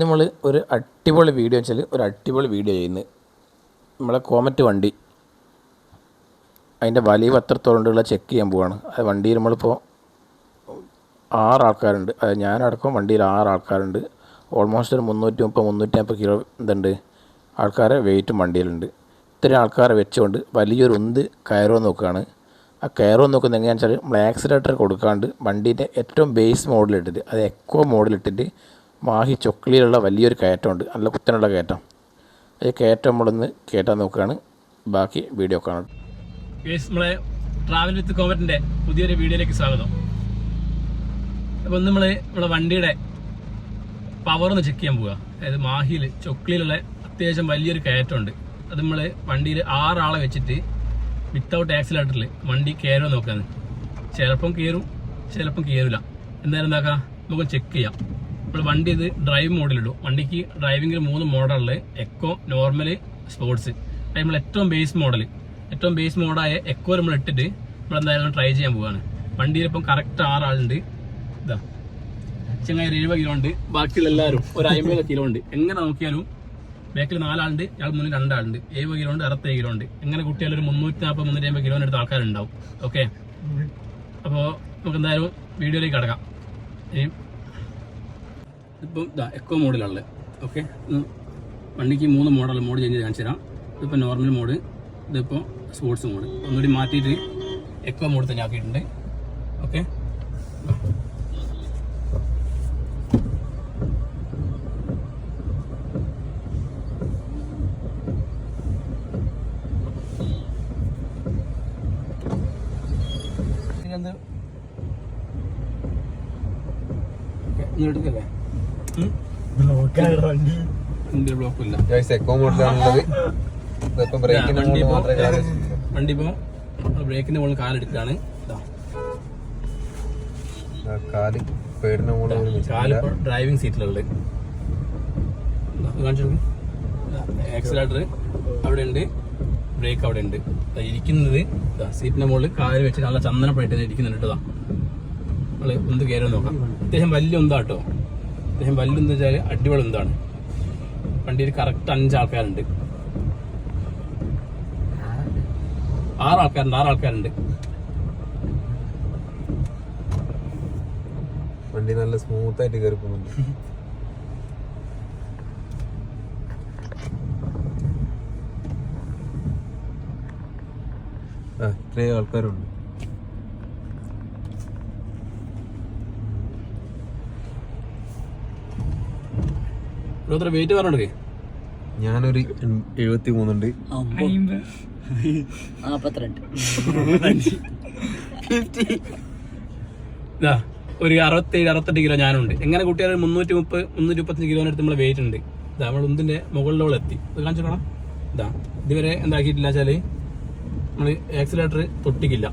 നമ്മൾ ഒരു അടിപൊളി വീഡിയോ വെച്ചാൽ ഒരു അടിപൊളി വീഡിയോ ചെയ്യുന്നത് നമ്മളെ കോമറ്റ് വണ്ടി. അതിന്റെ വലിയ എത്രത്തോളം ചെക്ക് ചെയ്യാൻ പോവാണ്. അത് വണ്ടിയിൽ നമ്മളിപ്പോൾ ആറ് അത് ഞാനടക്കം വണ്ടിയിൽ ആറ് ഓൾമോസ്റ്റ് ഒരു മുന്നൂറ്റി മുപ്പത് മുന്നൂറ്റി നാൽപ്പത് കിലോ ഇതുണ്ട്. ആൾക്കാരെ വെയിറ്റും വണ്ടിയിലുണ്ട്. ഇത്രയും ആൾക്കാരെ വെച്ചുകൊണ്ട് വലിയൊരു ഉന്ത് കയറുമെന്ന് നോക്കുകയാണ്. ആ കയറുമെന്ന് നോക്കുന്ന എങ്ങനെയാണെന്ന് വെച്ചാൽ നമ്മൾ ആക്സിലേറ്റർ കൊടുക്കാണ്ട് വണ്ടീന്റെ ഏറ്റവും ബേസ് മോഡലിട്ടിട്ട് അത് എക്കോ മോഡലിട്ടിട്ട് മാഹി ചൊക്ലിയിലുള്ള വലിയൊരു കയറ്റമുണ്ട്. നല്ല കുത്തനുള്ള കയറ്റം. ഈ കയറ്റം നമ്മളൊന്ന് കയറ്റാൻ നോക്കുകയാണ്. ബാക്കി വീഡിയോ കാണാം. നമ്മളെ ട്രാവൽ വിത്ത് കോവറ്റിന്റെ പുതിയൊരു വീഡിയോയിലേക്ക് സ്വാഗതം. അപ്പോൾ ഒന്ന് നമ്മൾ നമ്മളെ വണ്ടിയുടെ പവർ ഒന്ന് ചെക്ക് ചെയ്യാൻ പോവുക അതായത് മാഹിയിൽ ചൊക്ലിയിലുള്ള അത്യാവശ്യം വലിയൊരു കയറ്റമുണ്ട്. അത് നമ്മൾ വണ്ടിയിൽ ആറാളെ വെച്ചിട്ട് വിത്തൗട്ട് ആക്സിലേറ്ററിൽ വണ്ടി കയറുമോ നോക്കാന്ന് ചിലപ്പം കയറും ചിലപ്പം കയറില്ല എന്തായാലും എന്താക്കാം? നമുക്ക് ചെക്ക് ചെയ്യാം. നമ്മൾ വണ്ടി ഇത് ഡ്രൈവ് മോഡിലിടും വണ്ടിക്ക് ഡ്രൈവിംഗിൽ മൂന്ന് മോഡലിൽ എക്കോ നോർമൽ സ്പോർട്സ് നമ്മൾ ഏറ്റവും ബേസ് മോഡൽ ഏറ്റവും ബേസ് മോഡായ എക്കോ നമ്മൾ ഇട്ടിട്ട് നമ്മൾ എന്തായാലും ട്രൈ ചെയ്യാൻ പോവാണ്. വണ്ടിയിൽ ഇപ്പം കറക്റ്റ് ആറാളുണ്ട്. ഇതാ. ചെങ്ങായി ഒരു എഴുപത് കിലോ ഉണ്ട്. ബാക്കിയുള്ള എല്ലാവരും ഒരു അമ്പത് കിലോ ഉണ്ട്. എങ്ങനെ നോക്കിയാലും ബാക്കിൽ നാലാളുണ്ട് ഇയാൾ മുന്നിൽ രണ്ടാളുണ്ട്. എഴുപത് കിലോ ഉണ്ട് അറുപത്തേഴ് കിലോ ഉണ്ട്. എങ്ങനെ കുട്ടിയാൽ ഒരു മുന്നൂറ്റി നാൽപ്പത് മുന്നൂറ്റി അമ്പത് കിലോന്റെ അടുത്ത് ആൾക്കാരുണ്ടാവും. ഓക്കെ അപ്പോൾ നമുക്ക് എന്തായാലും വീഡിയോയിലേക്ക് കടക്കാം. ഇപ്പം ഇതാ എക്കോ മോഡിലുള്ളത് ഓക്കെ വണ്ടിക്ക് മൂന്ന് മോഡൽ മോഡ് ചേഞ്ച് കാണിച്ചു തരാം. ഇതിപ്പോൾ നോർമൽ മോഡ് ഇതിപ്പോൾ സ്പോർട്സ് മോഡ് ഒന്നുകൂടി മാറ്റിയിട്ട് എക്കോ മോഡ് തന്നെ ആക്കിയിട്ടുണ്ട്. ഓക്കെ എടുക്കല്ലേ ഇന്ത്യ ബ്ലോക്ക് വണ്ടി ഇപ്പോ- ബ്രേക്കിന്റെ മുകളിൽ കാൽ പേടിന്റെ മുകളിൽ ഡ്രൈവിംഗ് സീറ്റിലുള്ളത് കാണിച്ചു ആക്സിലേറ്റർ അവിടെ ഉണ്ട് ബ്രേക്ക് അവിടെ ഉണ്ട് ദാ ഇരിക്കുന്നത് സീറ്റിന്റെ മുകളിൽ കാൽ വെച്ച് നല്ല ചന്ദനപ്പെട്ട് ഇരിക്കുന്നുണ്ട് കേട്ടോ നമ്മൾ ഒന്ന് കയറി നോക്കാം. അത്യാവശ്യം വലിയ ഉന്താ എന്ന് ഉന്തെന്ന് വെച്ചാൽ അടിപൊളി എന്താണ്? വണ്ടിയിൽ കറക്റ്റ് അഞ്ച് ആൾക്കാരുണ്ട്. ആറ് ആൾക്കാരുണ്ട് ആറ് ആൾക്കാരുണ്ട്. വണ്ടി നല്ല സ്മൂത്ത് ആയിട്ട് കയറി ഇത്രയും ആൾക്കാരുണ്ട്. ഇവിടെ എത്ര വെയിറ്റ് പറഞ്ഞിട്ട് ഞാനൊരു എഴുപത്തി മൂന്നുണ്ട് നാപ്പത്തിരണ്ട്. ഇതാ ഒരു അറുപത്തേഴ് അറുപത്തെട്ട് കിലോ ഞാനുണ്ട്. എങ്ങനെ കുട്ടികൾ മുന്നൂറ്റി മുപ്പത് മുന്നൂറ്റി മുപ്പത്തഞ്ച് കിലോനടുത്ത് അടുത്ത് നമ്മൾ വെയിറ്റ് ഉണ്ട്. ഇതാ നമ്മൾ ഉന്തിന്റെ മുകളിലോളം എത്തി. ഇത് കാണിച്ചു കാണാം ഇതാ ഇതുവരെ എന്താക്കിയിട്ടില്ല വെച്ചാൽ നമ്മൾ ആക്സിലേറ്റർ തൊട്ടിക്കില്ല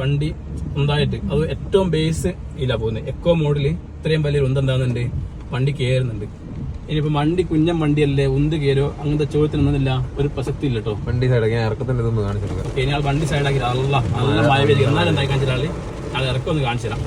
വണ്ടി സ്വന്തമായിട്ട് അത് ഏറ്റവും ബേസ് ഇല്ല പോകുന്നത്. എക്കോ മോഡിൽ ഇത്രയും വലിയ ഉന്ത് എന്താകുന്നുണ്ട് വണ്ടി കയറുന്നുണ്ട് ഇനിയിപ്പോ വണ്ടി കുഞ്ഞൻ വണ്ടിയല്ലേ ഉന്ത് കയറോ അങ്ങനത്തെ ചോദ്യത്തിനൊന്നുമില്ല ഒരു പ്രസക്തി ഇല്ല കേട്ടോ വണ്ടി സൈഡ് ഞാൻ ഇറക്കത്തിന്റെ ഇതൊന്ന് കാണിച്ചു ഓക്കെ ഇനി ആൾ വണ്ടി സൈഡാക്കി നല്ല നല്ല മഴ പെയ്ത്. എന്നാലും എന്തായി കാണിച്ചാൽ ആൾ ഇറക്കം ഒന്ന് കാണിച്ചു തരാം.